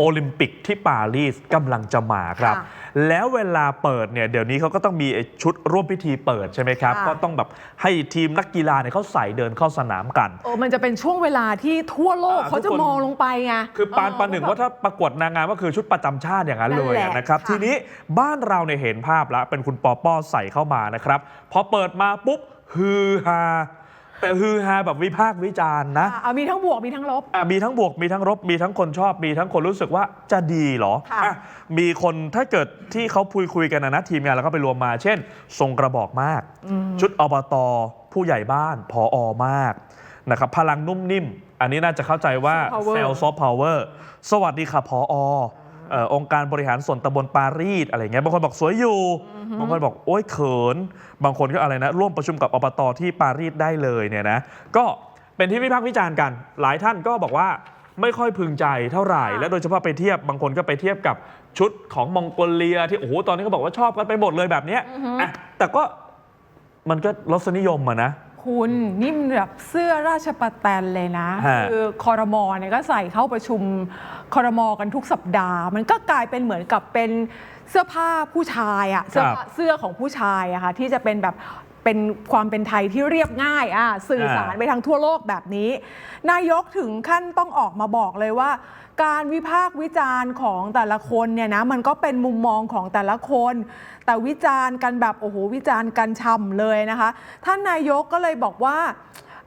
โอลิมปิกที่ปารีสกำลังจะมาครับ ค่ะแล้วเวลาเปิดเนี่ยเดี๋ยวนี้เขาก็ต้องมีไอ้ชุดร่วมพิธีเปิดใช่ไหมครับ ค่ะ ก็ต้องแบบให้ทีมนักกีฬาเนี่ยเขาใส่เดินเข้าสนามกัน โอ้มันจะเป็นช่วงเวลาที่ทั่วโลกอ่าเขาจะทุกคน มองลงไปไงคือปานเปานหนึ่งว่าถ้าประกวดนางงามก็คือชุดประจำชาติอย่างนั้นเลยนั่นแหละนะครับ ค่ะ ทีนี้บ้านเราเนี่ยเห็นภาพแล้วเป็นคุณปอป้อใส่เข้ามานะครับ พอเปิดมาปุ๊บฮือฮา แต่ฮือฮาแบบวิพากษ์วิจารณ์นะอะเอามีทั้งบวกมีทั้งลบ อะมีทั้งบวกมีทั้งลบมีทั้งคนชอบ มีทั้งคนรู้สึกว่าจะดีเหรอค่ะ อะมีคนถ้าเกิดที่เขาคุยคุยกันนะนะทีมงานเราก็ไปรวมมา เช่น ทรงกระบอกมาก ชุดอบตผู้ใหญ่บ้านพออมากนะครับพลังนุ่มนิ่ม อันนี้น่าจะเข้าใจว่า Soft power เซลซอฟต์พาวเวอร์สวัสดีค่ะพออ เอ่อองค์การบริหารส่วนตำบลปารีสอะไรเงี้ยบางคนบอกสวยอยู่ บางคนบอกโอ๊ยเขิน บางคนก็อะไรนะร่วมประชุมกับอบตที่ปารีสได้เลยเนี่ยนะก็เป็นที่วิพากษ์วิจารณ์กัน หลายท่านก็บอกว่าไม่ค่อยพึงใจเท่าไหร่ค่ะและโดยเฉพาะไปเทียบบางคนก็ไปเทียบกับชุดของมองโกเลียที่โอ้โหตอนนี้เขาบอกว่าชอบกันไปหมดเลยแบบเนี้ยอะแต่ก็มันก็รสนิยมอะนะ คุณนี่มันแบบเสื้อราชประแตนเลยนะ ฮะ คือคอรมอเนี่ยก็ใส่เข้าประชุมคอรมอกันทุกสัปดาห์ มันก็กลายเป็นเหมือนกับเป็นเสื้อผ้าผู้ชายอะเสื้อผ้าเสื้อของผู้ชายอะค่ะที่จะเป็นแบบ เป็นความเป็นไทยที่เรียบง่ายอะสื่อสารอ่าไปทางทั่วโลกแบบนี้ นายกถึงขั้นต้องออกมาบอกเลยว่า การวิพากษ์วิจารณ์ของแต่ละคนเนี่ยนะมันก็เป็นมุมมองของแต่ละคน แต่วิจารณ์กันแบบโอ้โหวิจารณ์กันช่ำเลยนะคะ ท่านนายกก็เลยบอกว่า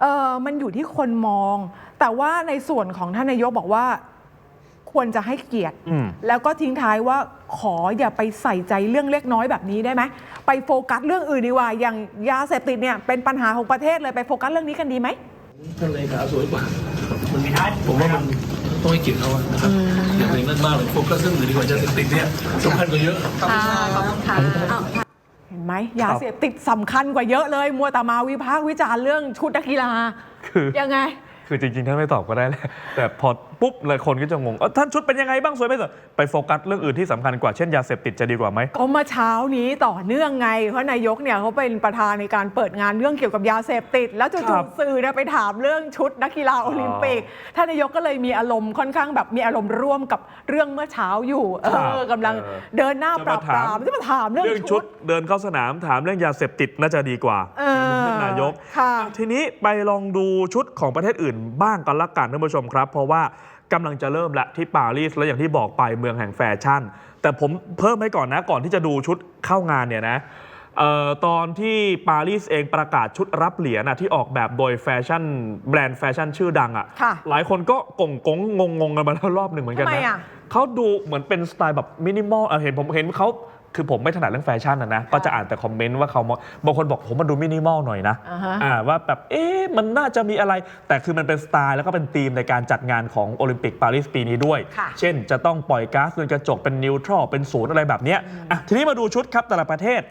เออมันอยู่ที่คนมอง แต่ว่าในส่วนของท่านนายกบอกว่า ควรจะให้เกียรติ อืม แล้วก็ทิ้งท้ายว่าขออย่าไปใส่ใจเรื่องเล็กน้อยแบบนี้ได้ไหมไปโฟกัสเรื่องอื่นดีกว่า อย่างยาเสพติดเนี่ยเป็นปัญหาของประเทศเลยไปโฟกัสเรื่องนี้กันดีไหม ท่านเลขาสวยกว่ามันมีผมว่ามันต้องให้เกียรติเขาอะนะครับอย่างหนึ่งนั่นมากเลยโฟกัสเรื่องอื่นดีกว่าจะติดเนี่ยสำคัญกว่าเยอะเห็นไหมยาเสพติดสำคัญกว่าเยอะเลย มัวแต่มาวิพากษ์วิจารณ์เรื่องชุดนักกีฬาคือ ยังไง คือจริงๆ ท่านไม่ตอบก็ได้แหละแต่พอปุ๊บเลยคนก็จะงงเอ้าท่านชุดเป็นยังไงบ้างสวยไหมสวยไปโฟกัสเรื่องอื่นที่สำคัญกว่าเช่นยาเสพติดจะดีกว่าไหม ก็เมื่อเช้านี้ต่อเนื่องไง เพราะนายกเนี่ยเขาเป็นประธานในการเปิดงานเรื่องเกี่ยวกับยาเสพติด แล้วครัจู่บๆสื่อเนี่ยไปถามเรื่องชุดนักกีฬาโอลิมปิกท่านนายกก็เลยมีอารมณ์ค่อนข้างแบบมีอารมณ์ร่วมกับเรื่องเมื่อเช้าอยู่เอครับอกำลังเออเดินหน้าจะปมาราบปรามถามจะมาถามเรื่องเรื่องชุชุดดเดินเข้าสนามถามเรื่องยาเสพติดน่าจะดีกว่า เออท่านนายก ค่ะ ทีนี้ไปลองดูชุดของประเทศอื่นบ้างกันละกันท่านผู้ชมครับ เพราะว่า กำลังจะเริ่มละที่ปารีสและอย่างที่บอกไปเมืองแห่งแฟชั่น แต่ผมเพิ่มให้ก่อนนะก่อนที่จะดูชุดเข้างานเนี่ยนะเอ่อตอนที่ปารีสเองประกาศชุดรับเหรียญนะที่ออกแบบโดยแฟชั่นแบรนด์แฟชั่นชื่อดังอะค่ะ หลายคนก็กงกงงงงๆกันมาแล้วรอบหนึ่งเหมือนกันทำไมนะอะเขาดูเหมือนเป็นสไตล์แบบมินิมอลเอ่อเห็นผมเห็นเขา คือผมไม่ถนัดเรื่องแฟชั่นนะนะ ก็จะอ่านแต่คอมเมนต์ว่าเขาบางคนบอกผมมันดูมินิมอลหน่อยนะอ่าฮะอ่าว่าแบบเอ๊ะมันน่าจะมีอะไร แต่คือมันเป็นสไตล์แล้วก็เป็นธีมในการจัดงานของโอลิมปิกปารีสปีนี้ด้วยค่ะเช่นจะต้องปล่อยก๊าซเรือนกระจกเป็นนิวทรัลเป็นศูนย์อะไรแบบเนี้ยอะทีนี้มาดูชุดครับแต่ละประเทศ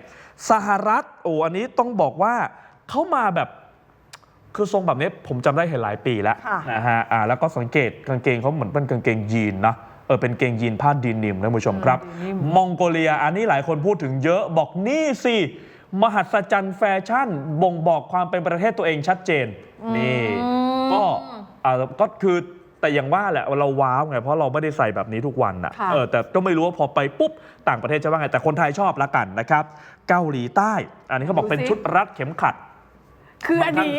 สหรัฐโอ้อันนี้ต้องบอกว่าเขามาแบบคือทรงแบบนี้ผมจำได้เห็นหลายปีแล้วค่ะนะฮะอ่าแล้วก็สังเกตกางเกงเขาเหมือนเป็นกางเกงยีนนะ เออเป็นเกงยีนผ้าดีนิมนะคุณผู้ชมครับ มองโกเลียอันนี้หลายคนพูดถึงเยอะบอกนี่สิมหัศจรรย์แฟชั่น บ่งบอกความเป็นประเทศตัวเองชัดเจน นี่ก็อ่าก็คือแต่อย่างว่าแหละเราว้าวไงเพราะเราไม่ได้ใส่แบบนี้ทุกวันอะค่ะเออแต่ก็ไม่รู้ว่าพอไปปุ๊บต่างประเทศจะว่าไง แต่คนไทยชอบละกันนะครับ เกาหลีใต้ อันนี้เขาบอกเป็นชุดรัดเข็มขัด คืออันนี้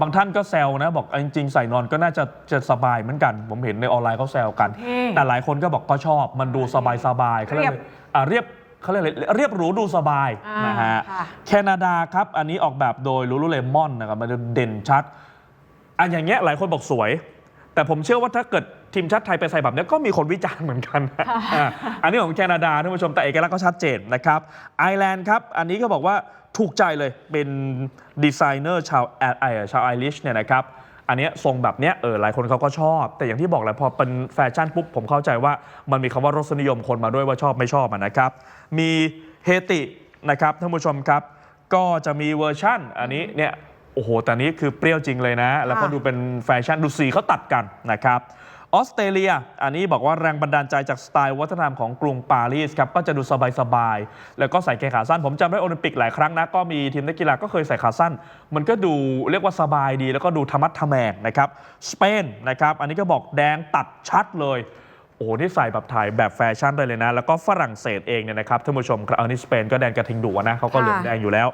บางท่านก็แซวนะ บอกเอาจริงๆใส่นอนก็น่าจะจะสบายเหมือนกัน ผมเห็นในออนไลน์เขาแซวกัน เท่แต่หลายคนก็บอกก็ชอบมันดูสบายสบายๆเขาเรียกเรียบอ่าเรียบเขาเรียกอะไรเรียบหรูดูสบายอ่านนะฮะค่ะ แคนาดาครับอันนี้ออกแบบโดยลูลูเลมอนนะครับมันจะเด่นชัดอันอย่างเงี้ยหลายคนบอกสวย แต่ผมเชื่อว่าถ้าเกิดทีมชาติไทยไปใส่แบบเนี้ยก็มีคนวิจารณ์เหมือนกันนะอ่าอันนี้ของแคนาดาท่านผู้ชมแต่เอกลักษณ์ก็ชัดเจนนะครับไอร์แลนด์ครับ อันนี้ก็บอกว่าถูกใจเลยเป็นดีไซเนอร์ชาวแอไอชาวไอริชเนี่ยนะครับอันเนี้ยทรงแบบเนี้ยเออหลายคนเขาก็ชอบ แต่อย่างที่บอกแหละพอเป็นแฟชั่นปุ๊บผมเข้าใจว่ามันมีคำว่ารสนิยมคนมาด้วยว่าชอบไม่ชอบอะนะครับ มีเฮตินะครับท่านผู้ชมครับ ก็จะมีเวอร์ชั่น อันนี้เนี่ย โอ้โห แต่นี้คือเปรี้ยวจริงเลยนะ แล้วก็ดูเป็นแฟชั่นดูสีเขาตัดกันนะครับออสเตรเลีย อันนี้บอกว่าแรงบันดาลใจจากสไตล์วัฒนธรรมของกรุงปารีสครับ ก็จะดูสบายๆ แล้วก็ใส่เกงขาสั้น ผมจำได้โอลิมปิกหลายครั้งนะ ก็มีทีมนักกีฬาก็เคยใส่ขาสั้น มันก็ดูเรียกว่าสบายดี แล้วก็ดูธรรมัดทะแมงนะครับ สเปนนะครับ อันนี้ก็บอกแดงตัดชัดเลยโอ้โอ้โหที่ใส่แบบถ่ายแบบแฟชั่นได้เลยนะ แล้วก็ฝรั่งเศสเองเนี่ยนะครับท่านผู้ชมครับอันนี้สเปนก็แดนกระทิงดุอะนะเขาก็เหลืองค่ะแดงอยู่แล้ว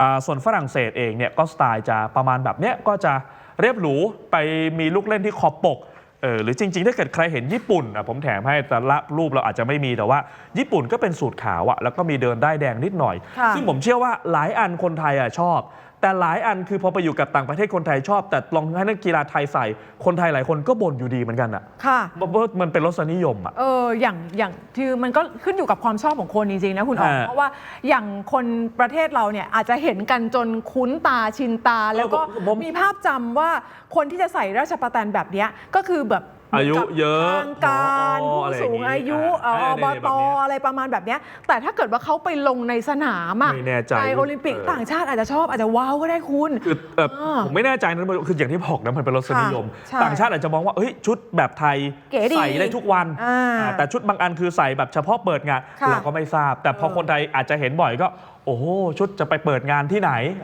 อ่าส่วนฝรั่งเศสเองเนี่ยก็สไตล์จะประมาณแบบเนี้ยก็จะเรียบหรูไปมีลูกเล่นที่ขอบปกเออหรือจริงๆ ถ้าเกิดใครเห็นญี่ปุ่นอะผมแถมให้แต่ละรูปเราอาจจะไม่มีแต่ว่า ญี่ปุ่นก็เป็นสูตรขาวอะแล้วก็มีเดินได้ายแดงนิดหน่อยค่ะซึ่งผมเชื่อว่าหลายอันคนไทยอะชอบ แต่หลายอันคือพอไปอยู่กับต่างประเทศคนไทยชอบ แต่ลองให้นักกีฬาไทยใส่คนไทยหลายคนก็บ่นอยู่ดีเหมือนกันอะค่ะว่ามันเป็นรสนิยมอะ เอออย่างอย่างคือมันก็ขึ้นอยู่กับความชอบของคนจริงๆนะคุณอ๋องอ่าเพราะว่าอย่างคนประเทศเราเนี่ยอาจจะเห็นกันจนคุ้นตาชินตา แล้วก็ผมผม มีภาพจำว่าคนที่จะใส่ราชประแตนแบบเนี้ยก็คือแบบ อายุเยอะทางการอ๋อผู้อะไรสูงอายุอย่างงี้เอ่ออ่าอบเนี่ยตแบบเนี้ยอะไรประมาณแบบเนี้ยแต่ถ้าเกิดว่าเขาไปลงในสนามอะไม่แน่ใจ โอลิมปิกเออต่างชาติอาจจะชอบอาจจะว้าวก็ได้คุณ คือเอ่ออ่าผมไม่แน่ใจนะคืออย่างที่บอกนะมันเป็นรสนิยม ค่ะใช่ต่างชาติอาจจะมองว่าเอ้ยชุดแบบไทยเก๋ดีใส่ได้ทุกวันอ่าอ่าแต่ชุดบางอันคือใส่แบบเฉพาะเปิดงานค่ะเราก็ไม่ทราบ แต่พอคนไทยอาจจะเห็นบ่อยก็ โอ้โหชุดจะไปเปิดงานที่ไหน